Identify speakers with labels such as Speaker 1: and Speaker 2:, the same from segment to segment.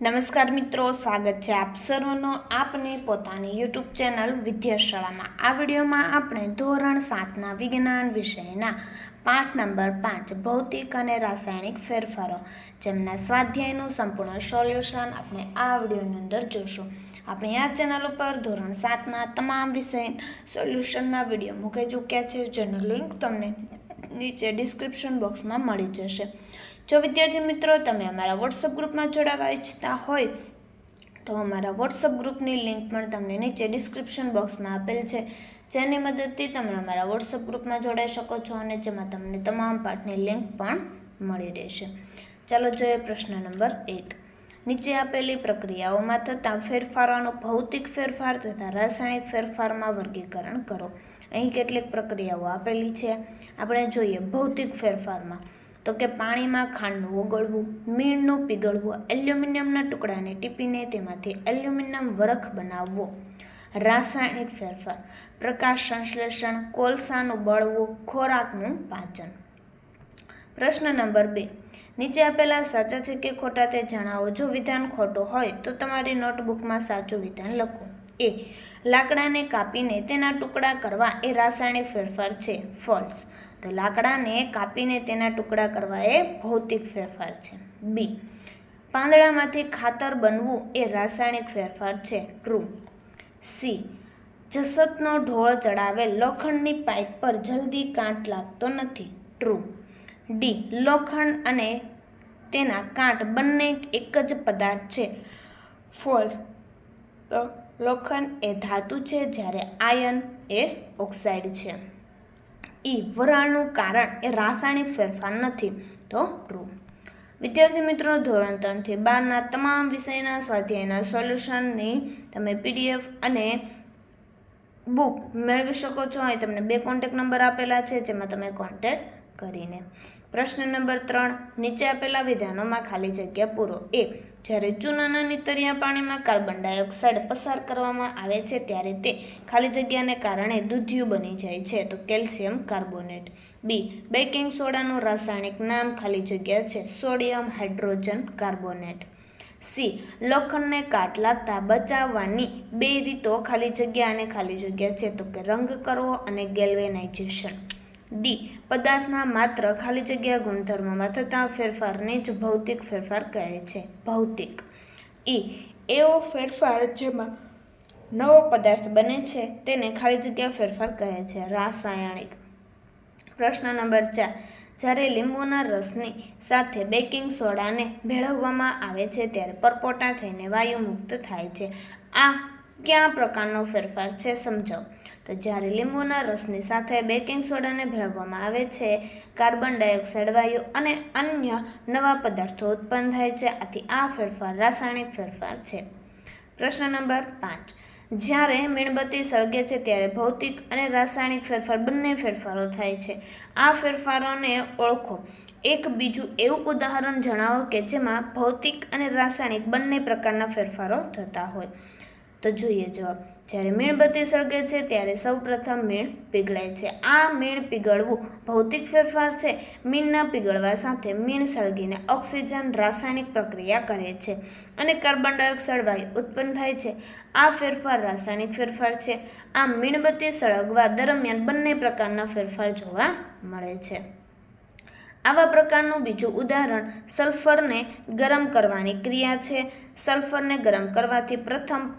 Speaker 1: નમસ્કાર મિત્રો, સ્વાગત છે આપ સર્વનો આપની પોતાની યુટ્યુબ ચેનલ વિદ્યાશાળામાં. આ વિડીયોમાં આપણે ધોરણ સાતના વિજ્ઞાન વિષયના પાઠ નંબર પાંચ, ભૌતિક અને રાસાયણિક ફેરફારો જેમના સ્વાધ્યાયનું સંપૂર્ણ સોલ્યુશન આપણે આ વિડીયોની અંદર જોશું. આપણે આ ચેનલ ઉપર ધોરણ સાતના તમામ વિષય સોલ્યુશનના વીડિયો મૂકી ચૂક્યા છે, જેનો લિંક તમને નીચે ડિસ્ક્રિપ્શન બોક્સમાં મળી જશે. જો વિદ્યાર્થી મિત્રો તમે અમારા વોટ્સઅપ ગ્રુપમાં જોડાવા ઈચ્છતા હોય, તો અમારા વોટ્સઅપ ગ્રુપની લિંક પણ તમને નીચે ડિસ્ક્રિપ્શન બોક્સમાં આપેલ છે. જેની મદદથી તમે અમારા વોટ્સઅપ ગ્રુપમાં જોડાઈ શકો છો અને જેમાં તમને તમામ પાઠની લિંક પણ મળી રહેશે. ચાલો જોઈએ પ્રશ્ન નંબર એક. નીચે આપેલી પ્રક્રિયાઓમાં થતા ફેરફારોનું ભૌતિક ફેરફાર તથા રાસાયણિક ફેરફારમાં વર્ગીકરણ કરો. અહીં કેટલીક પ્રક્રિયાઓ આપેલી છે. આપણે જોઈએ ભૌતિક ફેરફારમાં. તો કે પાણીમાં ખાંડનું ઓગળવું, મીણનું પીગળવું, એલ્યુમિનિયમના ટુકડાને ટીપીને તેમાંથી એલ્યુમિનિયમ વરખ બનાવવો, રાસાયણિક ફેરફાર, પ્રકાશ સંશ્લેષણ, કોલસાનું બળવું, ખોરાકનું પાચન. પ્રશ્ન નંબર બે. નીચે આપેલા સાચા છે કે ખોટા તે જણાવો. જો વિધાન ખોટું હોય તો તમારી નોટબુકમાં સાચું વિધાન લખો. એ. લાકડાને કાપીને તેના ટુકડા કરવા એ રાસાયણિક ફેરફાર છે. ફોલ્સ. તો લાકડાને કાપીને તેના ટુકડા કરવા એ ભૌતિક ફેરફાર છે. બી. પાંદડામાંથી ખાતર બનવું એ રાસાયણિક ફેરફાર છે. ટ્રુ. સી. જસતનો ઢોળ ચડાવે લોખંડની પાઇપ પર જલ્દી કાંટ લાગતો નથી. ટ્રુ. ડી. લોખંડ અને તેના કાંટ બંને એક જ પદાર્થ છે. ફોલ્સ. લોખંડ એ ધાતુ છે જ્યારે આયન એ ઓક્સાઇડ છે. ઈ વરાળનું કારણ એ રાસાયણિક ફેરફાર નથી, તો ટ્રુ વિદ્યાર્થી મિત્રો, ધોરણ ત્રણથી બારના તમામ વિષયના સ્વાધ્યાયના સોલ્યુશનની તમે પીડીએફ અને બુક મેળવી શકો છો. અહીં તમને બે કોન્ટેક નંબર આપેલા છે, જેમાં તમે કોન્ટેક્ટ કરીને. પ્રશ્ન નંબર ત્રણ, નીચે આપેલા વિધાનોમાં ખાલી જગ્યા પૂરો. એક, જ્યારે ચૂનાના નીતરિયા પાણીમાં કાર્બન ડાયોક્સાઇડ પસાર કરવામાં આવે છે, ત્યારે તે ખાલી જગ્યાને કારણે દૂધિયું બની જાય છે, તો કેલ્શિયમ કાર્બોનેટ. બી, બેકિંગ સોડાનું રાસાયણિક નામ ખાલી જગ્યા છે, સોડિયમ હાઇડ્રોજન કાર્બોનેટ. સી, લોખંડને કાટ લાગતા બચાવવાની બે રીતો ખાલી જગ્યા અને ખાલી જગ્યા છે, તો કે રંગ કરવો અને ગેલ્વેનાઇઝેશન. ડી. પદાર્થના માત્ર ખાલી જગ્યા ગુણધર્મોમાં થતા ફેરફારને જ ભૌતિક ફેરફાર કહે છે. ભૌતિક. ઈ. એવો ફેરફાર જેમાં નવો પદાર્થ બને છે તેને ખાલી જગ્યા ફેરફાર કહે છે. રાસાયણિક. પ્રશ્ન નંબર ચાર. જ્યારે લીંબુના રસની સાથે બેકિંગ સોડાને ભેળવવામાં આવે છે, ત્યારે પરપોટા થઈને વાયુ મુક્ત થાય છે. આ કયા પ્રકારનો ફેરફાર છે સમજાવ તો જ્યારે લીંબુના રસની સાથે બેકિંગ સોડાને ભેળવવામાં આવે છે, કાર્બન ડાયોક્સાઇડ, વાયુ અને અન્ય નવા પદાર્થો ઉત્પન્ન થાય છે, આથી આ ફેરફાર રાસાયણિક ફેરફાર છે. પ્રશ્ન નંબર પાંચ. જ્યારે મીણબત્તી સળગે છે, ત્યારે ભૌતિક અને રાસાયણિક ફેરફાર બંને ફેરફારો થાય છે. આ ફેરફારોને ઓળખો. એક બીજું એવું ઉદાહરણ જણાવો કે જેમાં ભૌતિક અને રાસાયણિક બંને પ્રકારના ફેરફારો થતા હોય. તો જોઈએ જવાબ જ્યારે મીણબત્તી સળગે છે, ત્યારે સૌપ્રથમ મીણ પીગળાય છે. આ મીણ પીગળવું ભૌતિક ફેરફાર છે. મીણના પીગળવા સાથે મીણ સળગીને ઓક્સિજન રાસાયણિક પ્રક્રિયા કરે છે અને કાર્બન ડાયોક્સાઇડ વાયુ ઉત્પન્ન થાય છે. આ ફેરફાર રાસાયણિક ફેરફાર છે. આ મીણબત્તી સળગવા દરમિયાન બંને પ્રકારના ફેરફાર જોવા મળે છે. આવા પ્રકારનું બીજું ઉદાહરણ સલ્ફરને ગરમ કરવાની ક્રિયા છે. સલ્ફરને ગરમ કરવાથી પ્રથમ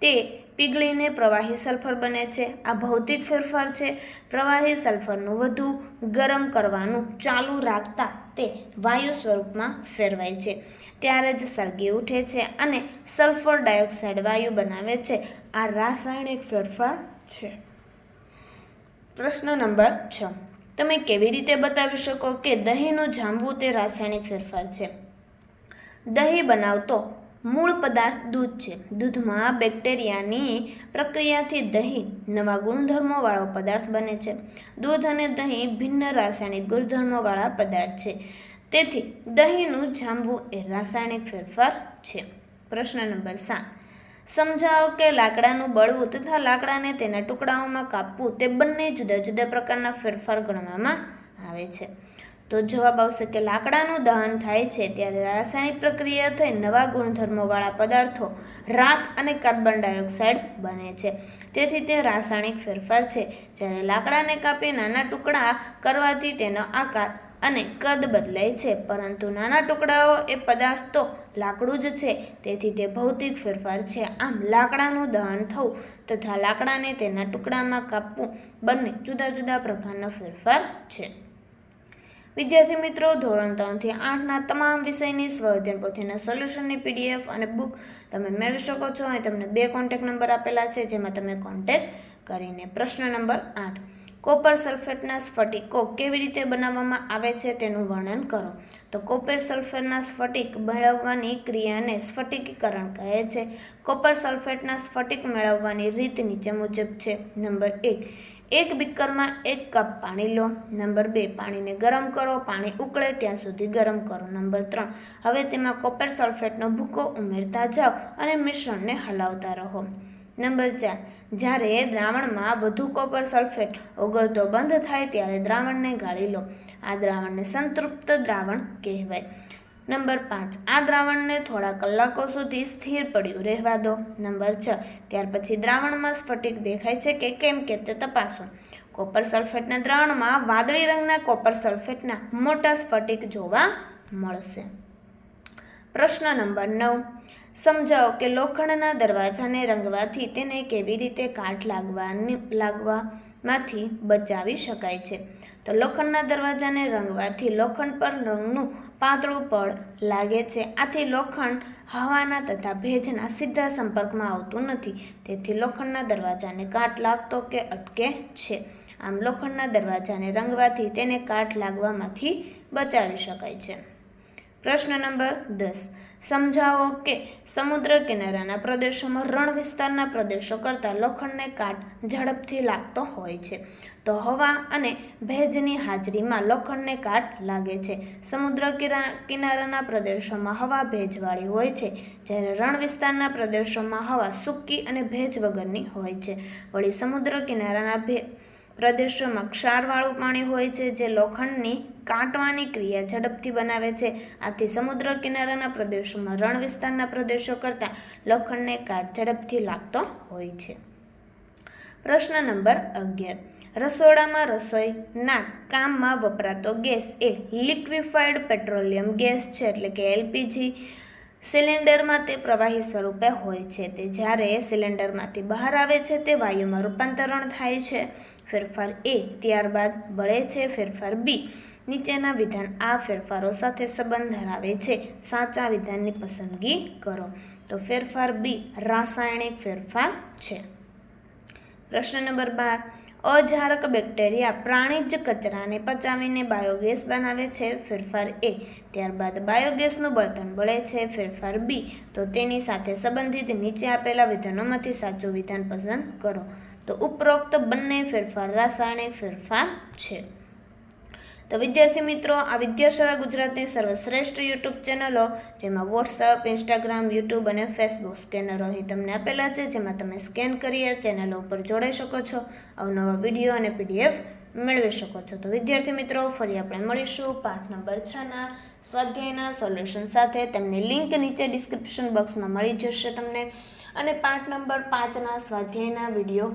Speaker 1: તે પીગળીને પ્રવાહી સલ્ફર બને છે. આ ભૌતિક ફેરફાર છે. પ્રવાહી સલ્ફરનું વધુ ગરમ કરવાનું ચાલુ રાખતા તે વાયુ સ્વરૂપમાં ફેરવાય છે. ત્યારે જ સળગી ઉઠે છે અને સલ્ફર ડાયોક્સાઇડ વાયુ બનાવે છે. આ રાસાયણિક ફેરફાર છે. પ્રશ્ન નંબર છ. તમે કેવી રીતે બતાવી શકો કે દહીંનું જામવું તે રાસાયણિક ફેરફાર છે? દહીં બનાવતો મૂળ પદાર્થ દૂધ છે. દૂધમાં બેક્ટેરિયાની પ્રક્રિયાથી દહીં નવા ગુણધર્મોવાળો પદાર્થ બને છે. દૂધ અને દહીં ભિન્ન રાસાયણિક ગુણધર્મોવાળા પદાર્થ છે. તેથી દહીંનું જામવું એ રાસાયણિક ફેરફાર છે. પ્રશ્ન નંબર સાત. સમજાવો કે લાકડાનું બળવું તથા લાકડાને તેના ટુકડાઓમાં કાપવું તે બંને જુદા જુદા પ્રકારના ફેરફાર ગણવામાં આવે છે. તો જવાબ આવશે કે લાકડાનું દહન થાય છે ત્યારે રાસાયણિક પ્રક્રિયા થઈ નવા ગુણધર્મોવાળા પદાર્થો રાખ અને કાર્બન ડાયોક્સાઇડ બને છે. તેથી તે રાસાયણિક ફેરફાર છે. જ્યારે લાકડાને કાપી નાના ટુકડા કરવાથી તેનો આકાર અને કદ બદલાય છે, પરંતુ નાના ટુકડાઓ એ પદાર્થ તો લાકડું જ છે. તેથી તે ભૌતિક ફેરફાર છે. આમ લાકડાનું દહન થવું તથા લાકડાને તેના ટુકડામાં કાપવું બંને જુદા જુદા પ્રકારના ફેરફાર છે. વિદ્યાર્થી મિત્રો, ધોરણ ત્રણથી આઠના તમામ વિષયની સ્વઅધ્યયન પોથીના સોલ્યુશનની પીડીએફ અને બુક તમે મેળવી શકો છો. અને તમને બે કોન્ટેક્ટ નંબર આપેલા છે, જેમાં તમે કોન્ટેક્ટ કરીને પ્રશ્ન નંબર આઠ કોપર સલ્ફેટના સ્ફટિકો કેવી રીતે બનાવવામાં આવે છે તેનું વર્ણન કરો. તો કોપર સલ્ફેટના સ્ફટિક મેળવવાની ક્રિયાને સ્ફટિકીકરણ કહે છે. કોપર સલ્ફેટના સ્ફટિક મેળવવાની રીત નીચે મુજબ છે. નંબર એક એક બીકરમાં એક કપ પાણી લો. નંબર બે, પાણીને ગરમ કરો. પાણી ઉકળે ત્યાં સુધી ગરમ કરો. નંબર ત્રણ, હવે તેમાં કોપર સલ્ફેટનો ભૂકો ઉમેરતા જાઓ અને મિશ્રણને હલાવતા રહો. નંબર ચાર, જ્યારે દ્રાવણમાં વધુ કોપર સલ્ફેટ ઓગળતો બંધ થાય ત્યારે દ્રાવણને ગાળી લો. આ દ્રાવણને સંતૃપ્ત દ્રાવણ કહેવાય. નંબર પાંચ. આ દ્રાવણને થોડા કલાકો સુધી સ્થિર પડ્યું રહેવા દો. નંબર છ. ત્યાર પછી દ્રાવણમાં સ્ફટિક દેખાય છે કે કેમ કે તે તપાસો. કોપર સલ્ફેટના દ્રાવણમાં વાદળી રંગના કોપર સલ્ફેટના મોટા સ્ફટિક જોવા મળશે. પ્રશ્ન નંબર નવ. સમજાવો કે લોખંડના દરવાજાને રંગવાથી તેને કેવી રીતે કાટ લાગવાની, લાગવામાંથી બચાવી શકાય છે? તો લોખંડના દરવાજાને રંગવાથી લોખંડ પર રંગનું પાતળું પડ લાગે છે. આથી લોખંડ હવાના તથા ભેજના સીધા સંપર્કમાં આવતું નથી. તેથી લોખંડના દરવાજાને કાટ લાગતો કે અટકે છે. આમ લોખંડના દરવાજાને રંગવાથી તેને કાટ લાગવામાંથી બચાવી શકાય છે. પ્રશ્ન નંબર દસ. સમજાવો કે સમુદ્ર કિનારાના પ્રદેશોમાં રણ વિસ્તારના પ્રદેશો કરતાં લોખંડને કાટ ઝડપથી લાગતો હોય છે. તો હવા અને ભેજની હાજરીમાં લોખંડને કાટ લાગે છે. સમુદ્ર કિનારાના પ્રદેશોમાં હવા ભેજવાળી હોય છે, જ્યારે રણ વિસ્તારના પ્રદેશોમાં હવા સૂકી અને ભેજ વગરની હોય છે. વળી સમુદ્ર કિનારાના ભે પ્રદેશોમાં ક્ષારવાળું પાણી હોય છે, જે લોખંડની કાંટવાની ક્રિયા ઝડપથી બનાવે છે. આથી સમુદ્ર કિનારાના પ્રદેશોમાં રણ વિસ્તારના પ્રદેશો કરતાં લોખંડને કાટ ઝડપથી લાગતો હોય છે. પ્રશ્ન નંબર અગિયાર. રસોડામાં રસોઈના કામમાં વપરાતો ગેસ એ લિક્વિફાઈડ પેટ્રોલિયમ ગેસ છે, એટલે કે એલપીજી. સિલિન્ડરમાં તે પ્રવાહી સ્વરૂપે હોય છે. તે જ્યારે સિલિન્ડરમાંથી બહાર આવે છે, તે વાયુમાં રૂપાંતરણ થાય છે. ફેરફાર એ ત્યારબાદ બળે છે, ફેરફાર બી. નીચેના વિધાન આ ફેરફારો સાથે સંબંધ ધરાવે છે. સાચા વિધાનની પસંદગી કરો. તો ફેરફાર બી રાસાયણિક ફેરફાર છે. પ્રશ્ન નંબર બાર. અજારક બેક્ટેરિયા પ્રાણીજ કચરાને પચાવીને બાયોગેસ બનાવે છે, ફેરફાર એ. ત્યારબાદ બાયોગેસનું બળતણ બળે છે, ફેરફાર બી. તો તેની સાથે સંબંધિત નીચે આપેલા વિધાનોમાંથી સાચું વિધાન પસંદ કરો. તો ઉપરોક્ત બંને ફેરફાર રાસાયણિક ફેરફાર છે. તો વિદ્યાર્થી મિત્રો, આ વિદ્યાશાળા ગુજરાતની સર્વશ્રેષ્ઠ યુટ્યુબ ચેનલો, જેમાં વોટ્સઅપ ઇન્સ્ટાગ્રામ યુટ્યુબ અને ફેસબુક સ્કેનરો અહીં તમને આપેલા છે, જેમાં તમે સ્કેન કરી ચેનલો ઉપર જોડાઈ શકો છો, અવનવા વીડિયો અને પીડીએફ મેળવી શકો છો. તો વિદ્યાર્થી મિત્રો, ફરી આપણે મળીશું પાઠ નંબર છના સ્વાધ્યાયના સોલ્યુશન સાથે. તેમની લિંક નીચે ડિસ્ક્રિપ્શન બોક્સમાં મળી જશે તમને. અને પાઠ નંબર પાંચના સ્વાધ્યાયના વીડિયો